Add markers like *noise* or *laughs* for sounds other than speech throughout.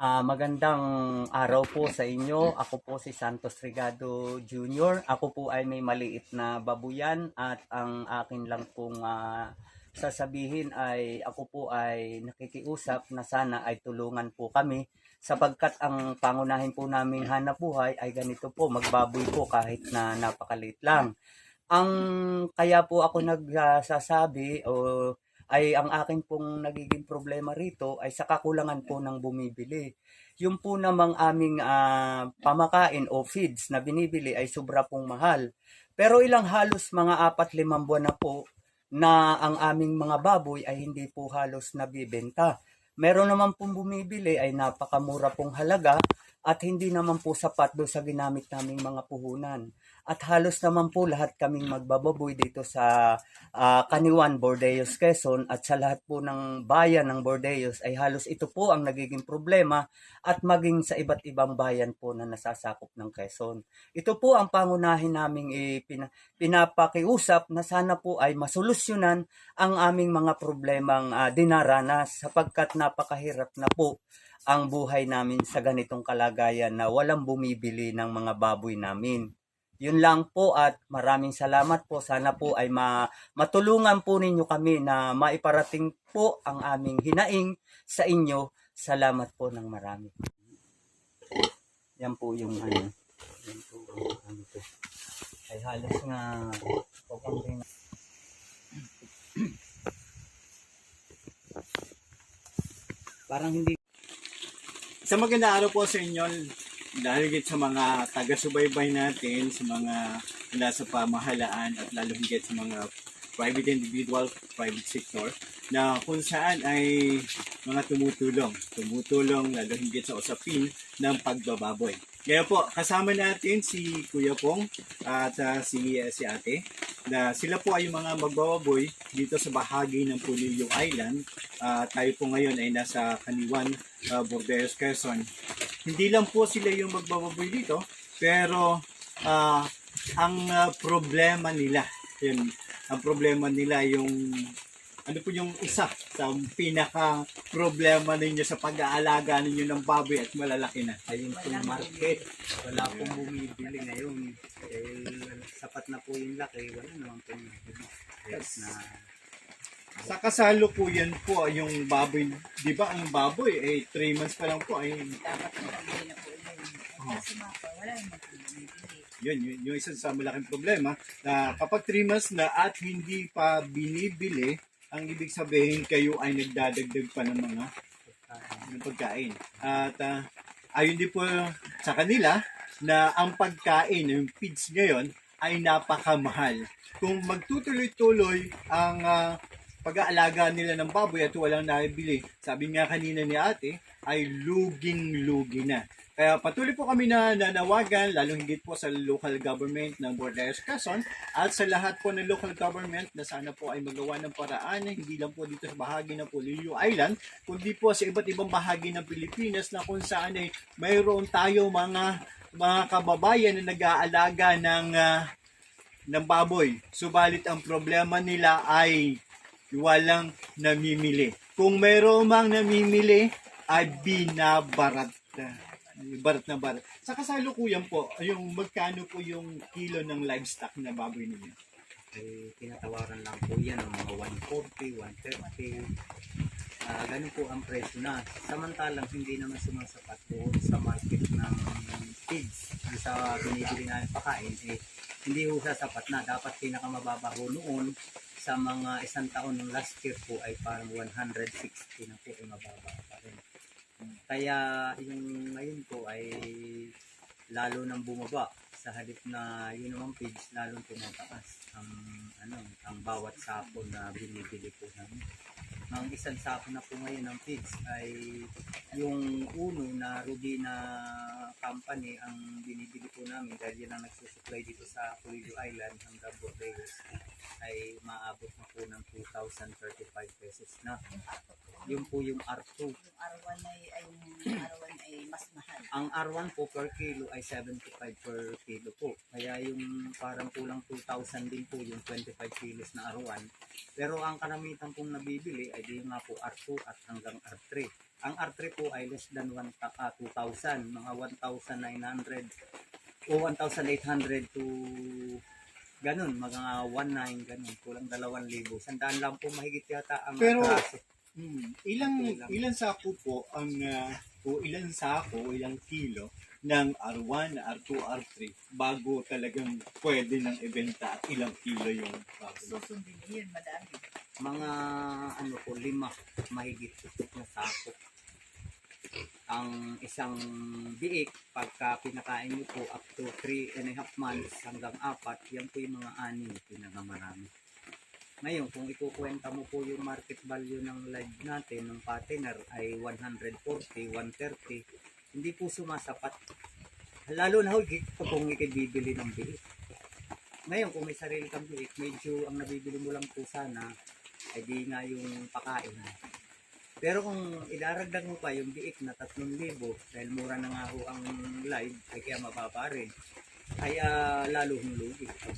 Ah, magandang araw po sa inyo. Ako po si Santos Rigado Jr. Ako po ay may maliit na babuyan at ang akin lang pong ah, sasabihin ay ako po ay nakikiusap na sana ay tulungan po kami sapagkat ang pangunahin po naming hanap buhay ay ganito po, magbaboy po kahit na napakaliit lang. Ang kaya po ako nagsasabi o ay ang akin pong nagiging problema rito ay sa kakulangan po ng bumibili. Yung po namang aming ah, pamakain o feeds na binibili ay sobra pong mahal. Pero ilang halos mga apat limang buwan na po na ang aming mga baboy ay hindi po halos nabibenta. Meron naman pong bumibili ay napakamura pong halaga at hindi naman po sapat do sa ginamit naming mga puhunan. At halos naman po lahat kaming magbababoy dito sa ah, Kaniwan, Bordeos, Quezon at sa lahat po ng bayan ng Bordeos ay halos ito po ang nagiging problema at maging sa iba't ibang bayan po na nasasakop ng Quezon. Ito po ang pangunahin naming ipina- pinapakiusap na sana po ay masolusyonan ang aming mga problemang ah, dinaranas sapagkat napakahirap na po ang buhay namin sa ganitong kalagayan na walang bumibili ng mga baboy namin. Yun lang po at maraming salamat po. Sana po ay ma matulungan po ninyo kami na maiparating po ang aming hinaing sa inyo. Salamat po ng marami. Yan po yung ano. Yan po ang ano po. Ay halos nga na. Parang hindi Sa magandang araw po sa inyo, dahil higit sa mga taga-subaybay natin, sa mga nasa pamahalaan at lalo higit sa mga private individual, private sector, na kung saan ay mga tumutulong. Tumutulong lalo higit sa usapin ng pagbababoy. Kaya po, kasama natin si Kuya Pong at ah, si, si ate na sila po ay mga magbababoy dito sa bahagi ng Pulillo Island. Ah, tayo po ngayon ay nasa Kaniwan, uh, Bordeos, Quezon. Hindi lang po sila yung magbababoy dito, pero ah, ang ah, problema nila, yun, ang problema nila yung ano po yung isa sa pinaka problema ninyo sa pag-aalaga ninyo ng baboy at malalaki na. po yung market. Wala pong bumibili ngayon. Eh, sapat na po yung laki. Wala naman po bumibili. Yes. Na, Sa kasalukuyan po yung baboy, di ba ang baboy ay 3 months pa lang po ay dapat mabili na po yun. Kasi wala naman po yun, yun, yung isa sa malaking problema na kapag 3 months na at hindi pa binibili, ang ibig sabihin kayo ay nagdadagdag pa ng mga ng pagkain. At ah, ayon din po sa kanila na ang pagkain, yung feeds ngayon, ay napakamahal. Kung magtutuloy-tuloy ang ah, pag-aalaga nila ng baboy at walang nabili, sabi nga kanina ni ate, ay luging-lugi na. Kaya patuloy po kami na nanawagan, lalong higit po sa local government ng Bordeaux, Quezon, at sa lahat po ng local government na sana po ay magawa ng paraan, hindi lang po dito sa bahagi ng Pulillo Island, kundi po sa iba't ibang bahagi ng Pilipinas na kung saan ay mayroon tayo mga mga kababayan na nag-aalaga ng ah, ng baboy. Subalit ang problema nila ay walang namimili. Kung mayroon mang namimili, ay binabarat. Barat na barat. Sa kasalukuyan po, yung magkano po yung kilo ng livestock na baboy ninyo? eh, tinatawaran lang po yan ng mga 140, 130. Ah, ganun po ang presyo na. Samantalang hindi naman sumasapat po sa market ng feeds. Sa binibili namin pakain, eh, hindi ho sasapat na. Dapat pinakamababa ho noon sa mga isang taon ng last year po ay parang 160 na po ay mababa pa rin. Kaya yung ngayon po ay lalo nang bumaba sa halip na yun naman page lalong tumataas ang ano ang bawat sapo na binibili po namin. Ang isang sapo na po ngayon ng pigs ay yung uno na Ruby na company ang binibili po namin dahil yan ang nagsusupply dito sa Pulido Island hanggang Bordeaux ay maabot na po ng 2,035 pesos na. Yun po yung R2. Yung arawan ay, ay yung arawan ay mas mahal. Ang R1 po per kilo ay 75 per kilo po. Kaya yung parang kulang 2,000 din po yung 25 kilos na R1. Pero ang karamitan pong nabibili ay di nga po R2 at hanggang R3. Ang R3 po ay less than 1, ah, 2,000, mga 1,900 o 1,800 to ganun, mga 1,900 ganun, kulang 2,000. Sandaan lang po mahigit yata ang Pero- atraso. Hmm. Ilang Okay lang. ilan sako po ang ah, o ilan sako o ilang kilo ng R1, R2, R3 bago talagang pwede nang ibenta at ilang kilo yung bago. Susundin yun, madami. mga ano po lima mahigit na sako ang isang biik pagka pinakain nyo po up to 3 and a half months hanggang apat yan po yung mga ani pinakamarami ngayon kung ikukwenta mo po yung market value ng live natin ng partner ay 140 130 hindi po sumasapat. Lalo na higit pa kung ikibibili ng biik. Ngayon kung may sarili kang biik medyo ang nabibili mo lang po sana ay di nga yung pakain. Pero kung idaragdag mo pa yung biik na 3,000 dahil mura na nga ho ang live ay kaya mababa rin ay ah, lalo hong lugi pag.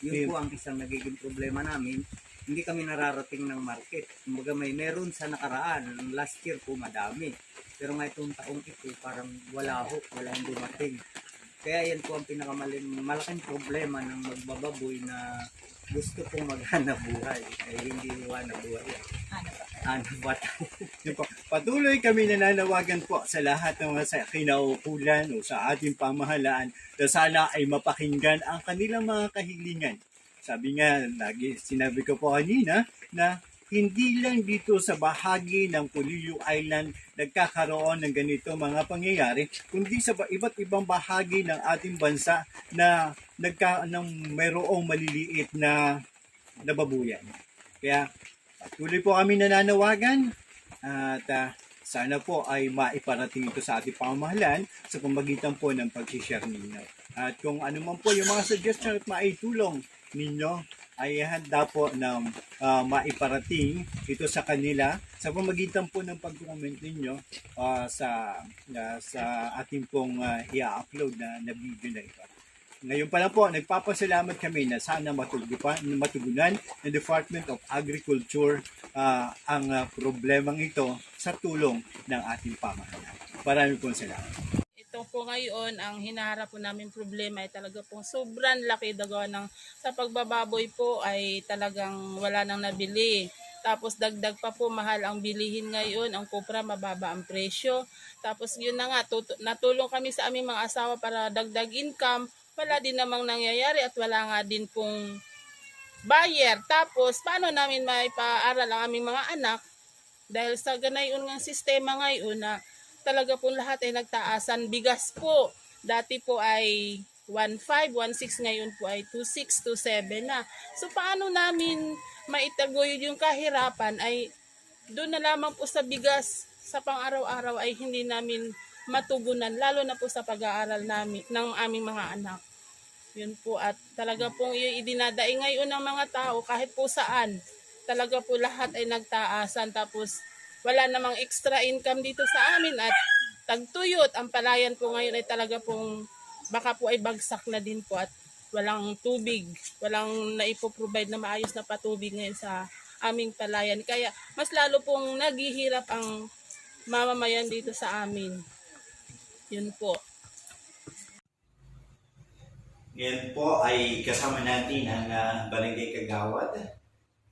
Yun po ang isang nagiging problema namin. Hindi kami nararating ng market. Kumbaga may meron sa nakaraan. Last year po madami. Pero nga itong taong ito parang wala ho. Wala yung dumating. Kaya yan po ang pinakamaling malaking problema ng magbababoy na gusto pong maghanap buhay. Ay hindi hanap buhay. Hanap po. *laughs* Patuloy kami nananawagan po sa lahat ng mga kinaukulan o sa ating pamahalaan na sana ay mapakinggan ang kanilang mga kahilingan. Sabi nga, lagi sinabi ko po kanina na hindi lang dito sa bahagi ng Puliyo Island nagkakaroon ng ganito mga pangyayari, kundi sa ba- iba't ibang bahagi ng ating bansa na nagka ng mayroong maliliit na nababuyan. Kaya patuloy po kami nananawagan at ah, sana po ay maiparating ito sa ating pamahalaan sa pamagitan po ng pag-share ninyo. At kung ano man po yung mga suggestion at maitulong ninyo ay handa po na ah, maiparating ito sa kanila sa pamagitan po ng pag-comment ninyo ah, sa ah, sa ating pong ah, i-upload na, na video na ito. Ngayon pa lang po, nagpapasalamat kami na sana matugunan, ng Department of Agriculture ah, ang ah, problemang ito sa tulong ng ating pamahalaan. Marami pong salamat. Ito po ngayon, ang hinaharap po namin problema ay talaga pong sobrang laki daga ng sa pagbababoy po ay talagang wala nang nabili. Tapos dagdag pa po mahal ang bilihin ngayon, ang kopra mababa ang presyo. Tapos yun na nga, natulong kami sa aming mga asawa para dagdag income. Wala din namang nangyayari at wala nga din pong buyer. Tapos paano namin may paaral ang aming mga anak dahil sa ganayon ng sistema ngayon na talaga po lahat ay nagtaasan. Bigas po, dati po ay 1.5, 1.6, ngayon po ay 2.6, 2.7 na. So paano namin maitaguyod yung kahirapan ay doon na lamang po sa bigas sa pang-araw-araw ay hindi namin matugunan, lalo na po sa pag-aaral namin ng aming mga anak. Yun po at talaga pong idinadaing ngayon ng mga tao kahit po saan. Talaga po lahat ay nagtaasan tapos wala namang extra income dito sa amin at tagtuyot ang palayan po ngayon ay talaga pong baka po ay bagsak na din po at walang tubig, walang naipoprovide na maayos na patubig ngayon sa aming palayan. Kaya mas lalo pong naghihirap ang mamamayan dito sa amin. Yun po. Ngayon po ay kasama natin ang uh, Barangay Kagawad,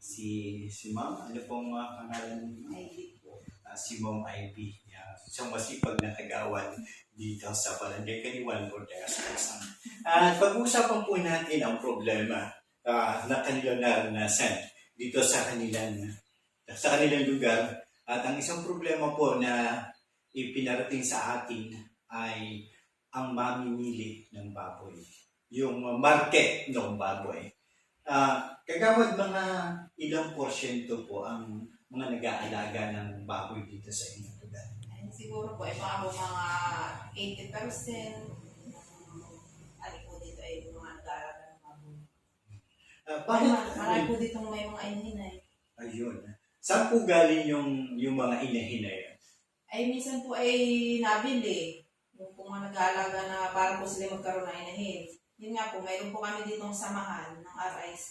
si si Ma'am. Ano pong uh, pangalan niyo? Ah, si Ma'am Ivy. Yeah. Isang masipag na kagawad dito sa Barangay Kaniwan, Bordegas, Quezon. At pag-uusapan po natin ang problema ah, na kanilang naranasan dito sa kanilang sa kanilang lugar. At ang isang problema po na ipinarating sa atin ay ang mamimili ng baboy yung market ng baboy. Ah, kagawad mga ilang porsyento po ang mga nag-aalaga ng baboy dito sa inyong lugar. Siguro po, ay mga mga 80%. Ano po dito ay mga nag-aaral ng. Ah, Marami, bakit? marami po dito may mga inhinay. Ayun. Saan po galing yung, yung mga inahin na yun? Ay, minsan po ay nabili. Yung mga nag-aalaga na para po sila magkaroon ng inahin. Yun nga po, mayroon po kami ditong samahan ng RIC.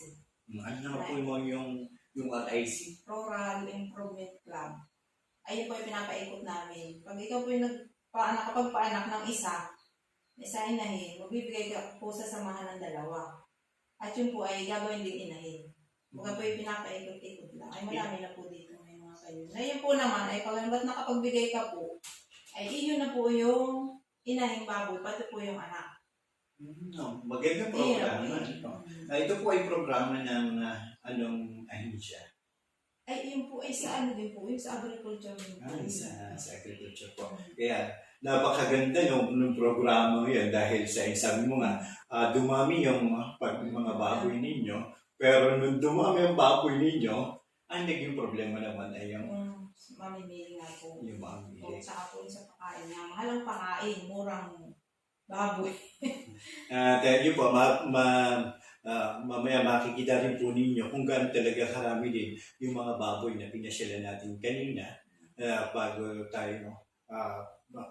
Ano na po yung, yung, yung RIC? Rural Improvement Club. Ayun po yung pinapaikot namin. Pag ikaw po yung nagpaanak, kapag paanak ng isa, isa inahin, magbibigay ka po sa samahan ng dalawa. At yun po ay gagawin din inahin. Kung po yung pinapaikot-ikot lang. Ay marami na po dito may mga kayo. Ngayon po naman, ay pag ba't nakapagbigay ka po, ay iyon na po yung inahing baboy, pati po yung anak. No, na programa. po yun. no? Ah, ito po ay programa ng ah, anong ahensya? Ay, yun po ay sa ano din po, yung sa agriculture. Ah, sa, sa agriculture po. Kaya napakaganda yung, yung programa yun dahil sa sabi mo nga, ah, dumami yung pag, mga baboy ninyo, pero nung dumami yung baboy ninyo, ang naging problema naman ay yung, Yung mamimili nga po. yung mga O, bili. saka po yung sa pagkain nga. Mahal ang pakain, murang baboy. *laughs* Uh, yun po, ma, ma, ah, mamaya makikita rin po ninyo kung gaano talaga karami din yung mga baboy na pinasyalan natin kanina ah, bago tayo uh,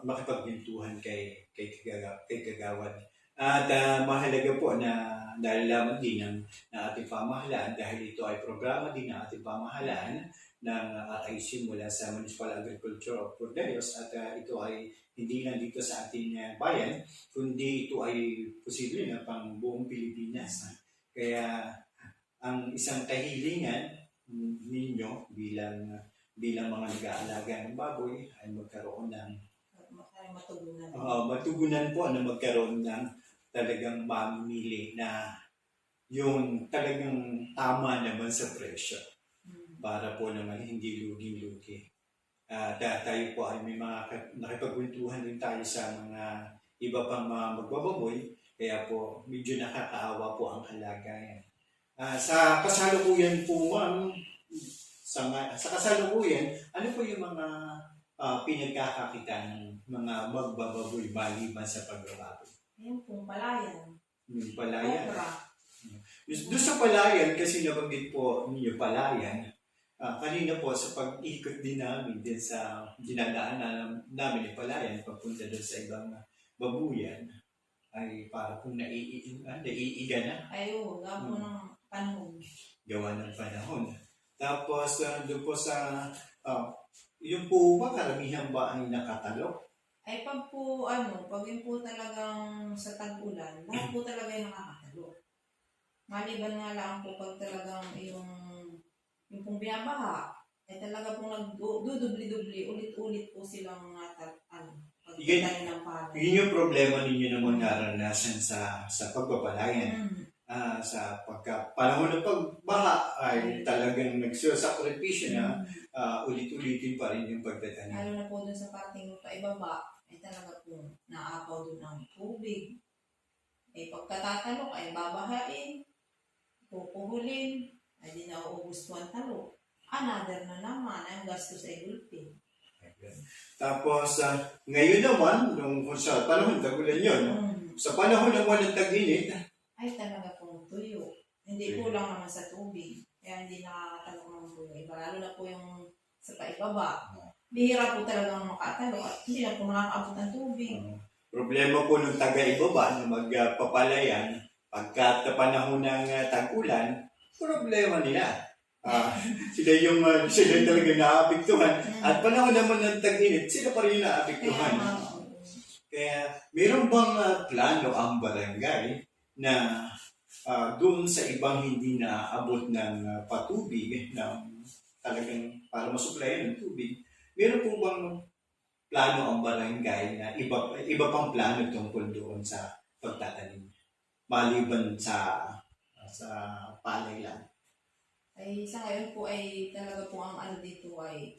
makipagpintuhan kay, kay, Kagawa- kay Kagawad. At ah, mahalaga po na nalalaman din ng, ng ating pamahalaan dahil ito ay programa din ng ating pamahalaan ng RIC mula sa Municipal Agriculture of Cordelios at ah, ito ay hindi lang dito sa ating ah, bayan kundi ito ay posible na pang buong Pilipinas. Kaya ang isang kahilingan ninyo bilang bilang mga nag-aalaga ng baboy ay magkaroon ng matugunan. uh, matugunan po na magkaroon ng talagang mamimili na yung talagang tama naman sa presyo Hmm. para po naman hindi lugi-lugi. At ah, tayo po ay may mga nakipagkwentuhan din tayo sa mga iba pang mga magbababoy, kaya po medyo nakakaawa po ang kalagayan. Ah, sa kasalukuyan po, ma'am, sa, sa kasalukuyan, ano po yung mga ah, pinagkakakita ng mga magbababoy maliban sa pagbababoy? Ayun po, palayan. Yung palayan. Okra. Doon sa palayan, kasi nabanggit po ninyo palayan, ah, kanina po sa pag-ikot din namin din sa dinadaan na, namin yung palayan, papunta doon sa ibang babuyan, ay para kung naiiga na, naiiga na, Ayun, nga po Hmm. ng panahon. gawa ng panahon. Tapos ah, doon po sa, ah, yung po ba, karamihan ba ang nakatalo? Ay pag po, ano, pag yun po talagang sa tag-ulan, lahat po talaga yung nakakatalo. Maliban nga lang po pag talagang yung, yung pong binabaha, ay talaga pong nagdudubli-dubli, ulit-ulit po silang natat, ano, pagkitayo ng palay. Yun yung problema ninyo naman naranasan sa sa pagpapalayan. Mm. Ah, sa pagka panahon ng pagbaha ay talagang nagsasakripisyo na ah, ulit-ulitin pa rin yung pagtatanim. Lalo na po dun sa parting paibaba, ay talaga po naapaw dun ang tubig. Eh pagkatatalok ay babahain, pupuhulin, ay di na uubos ang talo. Another na naman, ang gastos ay gulpin. Tapos, ah, ngayon naman, nung kung sa panahon tagulan yun, Mm. sa panahon ng tag-init, Ay talaga pong tuyo. Hindi kulang naman sa tubig. Kaya hindi nakakatalok ng tuyo. Iba lalo na po yung sa paibaba. Bihira po talagang makatalok at hindi na po nakakaabot ng tubig. ah, problema po ng taga-ibaba na magpapalayan, pagka sa panahon ng ah, tag-ulan, problema nila. Ah, *laughs* sila yung ah, sila yung talaga naapektuhan. At panahon naman ng tag-init, sila pa rin yung Kaya naapektuhan. Kaya, meron bang ah, plano ang barangay na ah, doon sa ibang hindi na abot ng ah, patubig, ng talagang para masuplayan ng tubig, meron po bang plano ang barangay na iba, iba pang plano tungkol doon sa pagtatanim? Maliban sa sa palay lang. ay sa ngayon po ay talaga po ang ano dito ay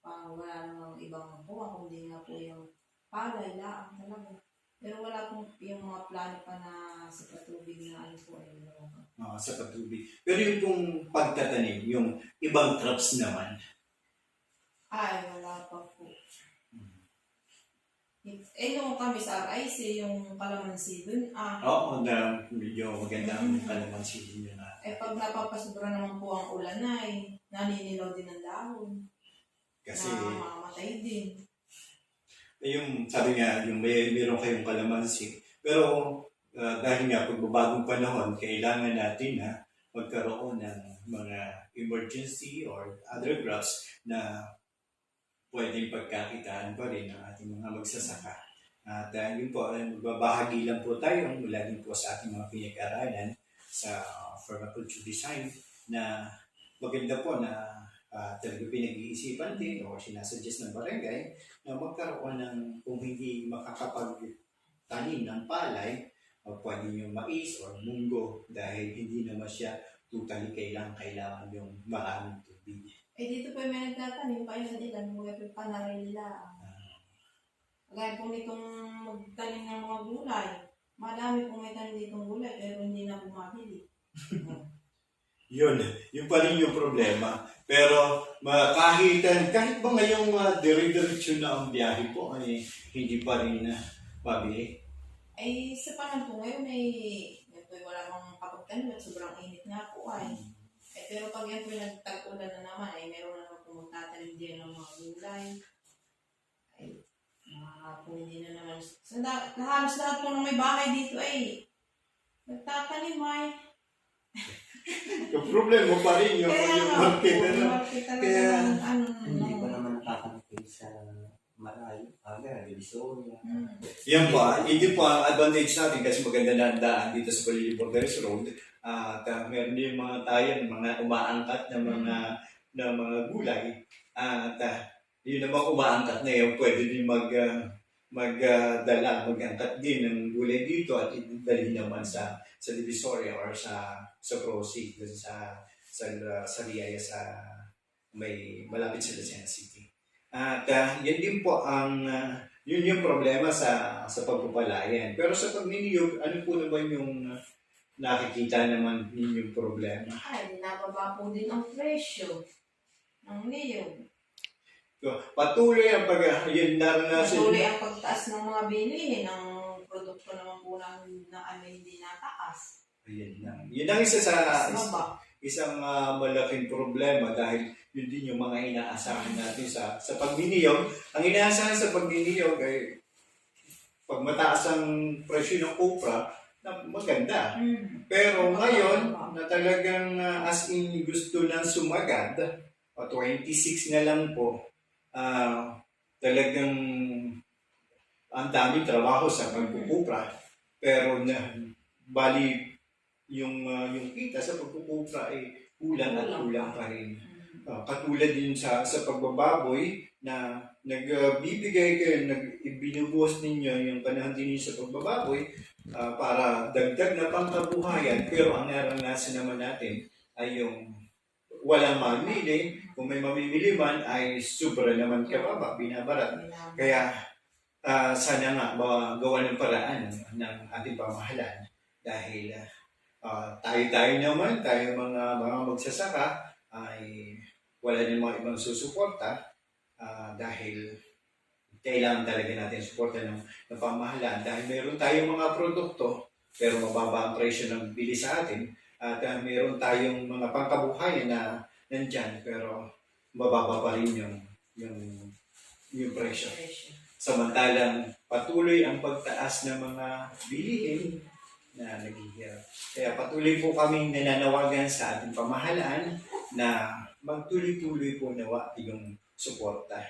parang wala namang ibang po kundi nga po yung palay lang talaga. Pero wala pong yung mga plano pa na sa patubig na ano po ay wala. ah, sa patubig. Pero yung pong pagtatanim, yung ibang crops naman, Ay, wala pa po. Eh, nung kami sa RIC, yung kalamansi dun, ah, oo, na medyo maganda ang kalamansi nyo na eh pag napapasobra naman po ang ulan na eh, naninilaw din ang dahon. kasi na mamamatay din. yung sabi nga, yung may meron kayong kalamansi. Pero ah, dahil nga pagbabagong panahon, kailangan natin na magkaroon ng mga emergency or other crops na pwedeng pagkakitaan pa rin ng ating mga magsasaka. At uh, yun po, uh, magbabahagi lang po tayo mula din po sa ating mga pinag-aralan sa permaculture design na maganda po na uh, talaga pinag-iisipan din o sinasuggest ng barangay na magkaroon ng kung hindi makakapagtanim ng palay o pwede yung mais or munggo dahil hindi naman siya totally kailangan kailangan yung maraming tubig. Eh, dito po may nagtatanim pa yun nila, mga po panaray nila. Kagaya po nitong magtanim ng mga gulay. Marami pong may tanim ditong gulay, pero hindi na bumabili. *laughs* Yun, yun pa rin yung problema. Pero ma- kahit, kahit ba ngayong uh, dire-diretso na ang biyahe po, ay hindi pa rin uh, mabili. Ay, sa panahon po ngayon ay po ay wala mang kapagtanim at sobrang init nga po ay. Eh, pero pag yan po nagtag-ulan na naman, ay meron na naman po magtatanim din ng mga gulay. Ay, mga po hindi na naman. So, na, halos lahat po ng may bahay dito ay nagtatanim ay. *laughs* Yung problema pa rin yung, Kaya yung market. Ano? talaga Kaya, ano. Hindi ng- ko naman nakakarating sa Marayo, Aga, Divisoria. Hmm. Yan po, ah, hindi po ang advantage natin kasi maganda na ang daan dito sa Palili Borderes Road. At uh, meron din mga tayo ng mga umaangkat na mga na mga gulay. At uh, yun namang umaangkat na yun, pwede din mag uh, magdala, magangkat din ng gulay dito at idali naman sa sa Divisoria or sa sa dun sa sa sa Riaya sa may malapit sa Lucena City. At uh, yan din po ang uh, yun yung problema sa sa pagpapalayan. Pero sa pagniniyog, ano po naman yung uh, nakikita naman ninyong problema? Ay, nababa po din ang presyo ng niyog. So, patuloy ang pag yun naranasan Patuloy ang pagtaas ng mga bilihin ng produkto naman po namin na ano hindi nataas. Ayun lang. Yun ang isa sa Mas baba. Isang ah, malaking problema dahil yun din yung mga inaasahan natin sa sa pagniniyog. Ang inaasahan sa pagniniyog ay pag mataas ang presyo ng kupra, na maganda. Mm. Pero ngayon, na talagang ah, as in gusto nang sumagad, o 26 na lang po, ah, talagang ang daming trabaho sa pagkukupra. Pero na, bali, yung, ah, yung kita sa pagkukupra ay kulang at kulang pa rin. Ah, katulad din sa sa pagbababoy na nagbibigay kayo, nag ibinubuhos ninyo yung panahon din sa pagbababoy ah, para dagdag na pangkabuhayan pero ang naranasan naman natin ay yung walang mamili kung may mamimili man ay sobra naman kababa, binabarat. Binabarat. Kaya ah, sana nga ba, gawa ng paraan ng ating pamahalaan dahil ah, tayo-tayo naman, tayo mga mga magsasaka ay wala din mga ibang susuporta ah, dahil kailangan talaga natin suporta ng, ng pamahalaan dahil meron tayong mga produkto pero mababa ang presyo ng bili sa atin at ah, meron tayong mga pangkabuhayan na nandyan pero mababa pa rin yung yung yung. Presyo. Samantalang patuloy ang pagtaas ng mga bilihin na naghihirap. Kaya patuloy po kaming nananawagan sa ating pamahalaan na magtuloy-tuloy po nawa yung suporta.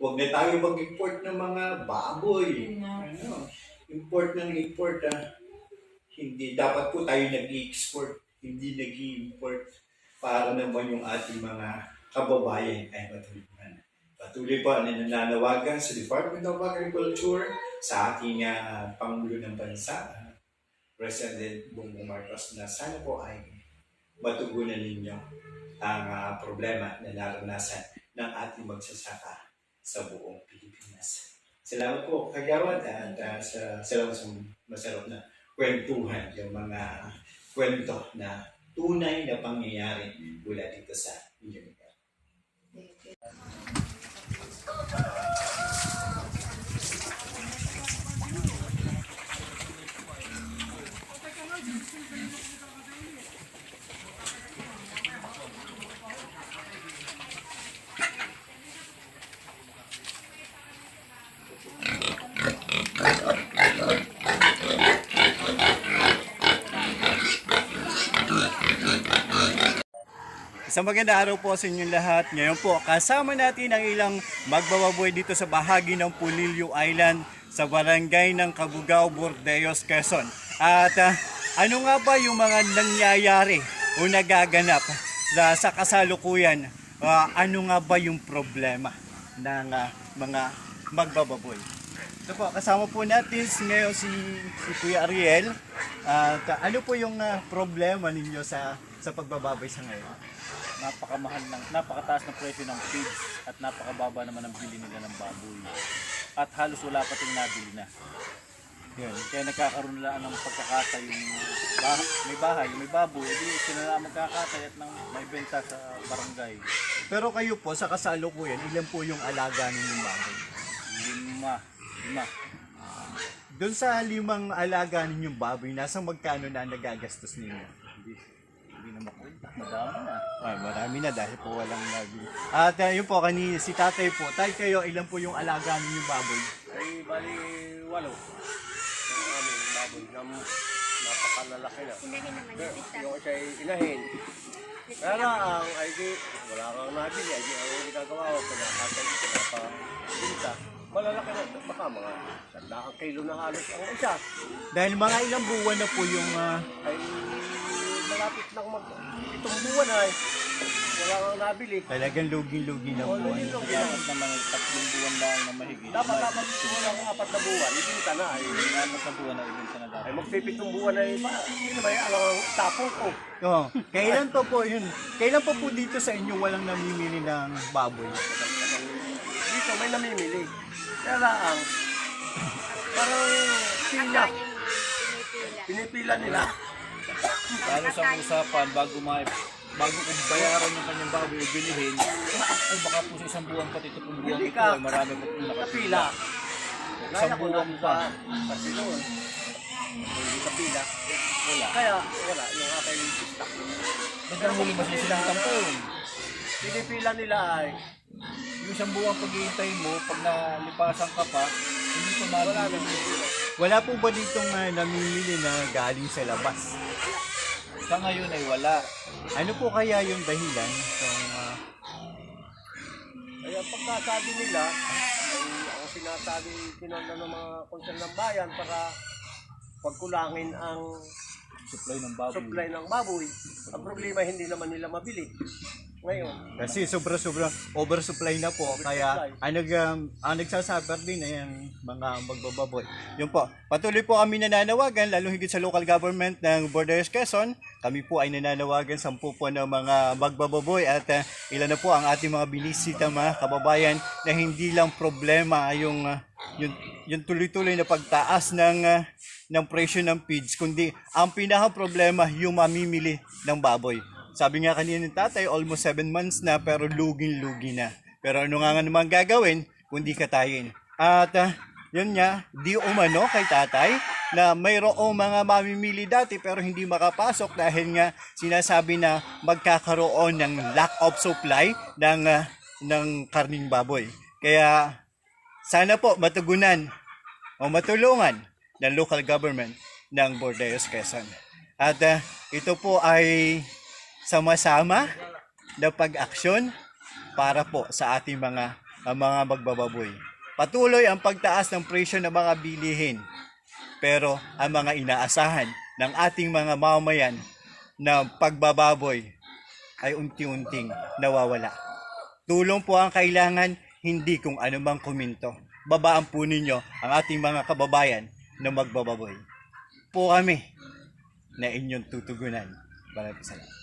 Huwag na tayo mag-import ng mga baboy. Ano, import ng import. Ah. Hindi, dapat po tayo nag-export, hindi nag-import para naman yung ating mga kababayan ay matulungan. Patuloy po ang nananawagan sa Department of Agriculture, sa ating ah, Pangulo ng Bansa, President Bongbong Marcos, na sana po ay matugunan ninyo ang ah, problema na naranasan ng ating magsasaka sa buong Pilipinas. Salamat po, Kagawad, at ah, sa, salamat sa masarap na kwentuhan, yung mga kwento na tunay na pangyayari mula dito sa lugar. Thank you. Isang maganda araw po sa inyong lahat. Ngayon po, kasama natin ang ilang magbababoy dito sa bahagi ng Pulilio Island sa barangay ng Kabugao, Bordeos, Quezon. At ah, ano nga ba yung mga nangyayari o nagaganap sa, sa kasalukuyan? Ah, ano nga ba yung problema ng ah, mga magbababoy? Ito po, kasama po natin ngayon si, si Kuya Ariel. At ah, ano po yung ah, problema ninyo sa sa pagbababoy sa ngayon? napakamahal ng napakataas ng presyo ng feeds at napakababa naman ang bili nila ng baboy. At halos wala pa ting nabili na. Yun. Kaya nagkakaroon nila ng pagkakatay yung bah- may bahay, may baboy, edi sila na magkakatay at nang may benta sa barangay. Pero kayo po, sa kasalukuyan, ilan po yung alaga ninyong baboy? Lima, lima. Doon sa limang alaga ninyong baboy, nasa magkano na nagagastos ninyo? Hindi, hindi na makwenta. Madami na. Ay, marami na dahil po walang nabili. At uh, yun po, kani, si tatay po, tay kayo, ilan po yung alaga ninyong baboy? ay bali walo. Yung aming baboy na napakalalaki na. Inahin naman yung isa. Yung isa ay inahin. Kaya lang, ay di, wala kang nabili. Ay di, ang ginagawa ko, pinakatay, pinapabinta. Malalaki na, baka mga sandaang kilo na halos ang isa. Dahil mga ilang buwan na po yung... ah, Ay malapit lang mag itong buwan ay wala kang nabili. talagang lugi-lugi na po. Wala din lang Dapat naman tatlong buwan lang na mahigit. Dapat dapat wala kang apat na buwan, ibinta na ay. Apat na buwan na ibenta na Ay dapat. magpipitong buwan ay pa, hindi naman alam ang tapong ko. Oh, kailan pa po yun? Kailan pa po dito sa inyo walang namimili ng baboy? Dito may namimili. Kaya lang, parang pila, Kanya pinipila. nila. Lalo sa usapan, bago may bago kong bayaran yung kanyang baboy o bilihin, ay baka po sa isang buwan pati ito pong buwan ito ay marami po pong nakapila. Kapila. Isang buwan lang pa. Kasi noon, hindi kapila. Wala. Kaya wala yung aking stock. Hanggang huli masisilang tampon. Pinipila nila ay Yung isang buwan paghihintay mo, pag nalipasan ka pa, hindi pa wala na. Wala po ba ditong ah, namimili na galing sa labas? Sa ngayon ay wala. Ano po kaya yung dahilan kung ah, Ay ang pagkasabi nila, ay ang sinasabi pinanda ng mga konsern ng bayan para pagkulangin ang Supply ng baboy. supply ng baboy. Ang problema hindi naman nila mabili. Ngayon, Kasi sobra-sobra oversupply na po kaya ang, nag, um, ang nagsasuffer din ay ang mga magbababoy. Yun po. Patuloy po kami nananawagan lalo higit sa local government ng Bordeaux Quezon. Kami po ay nananawagan sa po ng mga magbababoy at uh, ilan na po ang ating mga binisita mga kababayan na hindi lang problema yung uh, yung, yung tuloy-tuloy na pagtaas ng uh, ng presyo ng feeds kundi ang pinaka problema yung mamimili ng baboy. Sabi nga kanina ng tatay, almost 7 months na pero lugin-lugi na. Pero ano nga nga naman gagawin kundi katayin. At ah, yun nga, di umano kay tatay na mayroong mga mamimili dati pero hindi makapasok dahil nga sinasabi na magkakaroon ng lack of supply ng, ah, ng karning baboy. Kaya sana po matugunan o matulungan ng local government ng Bordeaux, Quezon. At ah, ito po ay sama-sama na pag-aksyon para po sa ating mga ah, mga magbababoy. Patuloy ang pagtaas ng presyo ng mga bilihin. Pero ang mga inaasahan ng ating mga mamamayan na pagbababoy ay unti-unting nawawala. Tulong po ang kailangan, hindi kung anumang kuminto. Babaan po ninyo ang ating mga kababayan na magbababoy. Po kami na inyong tutugunan. Maraming salamat.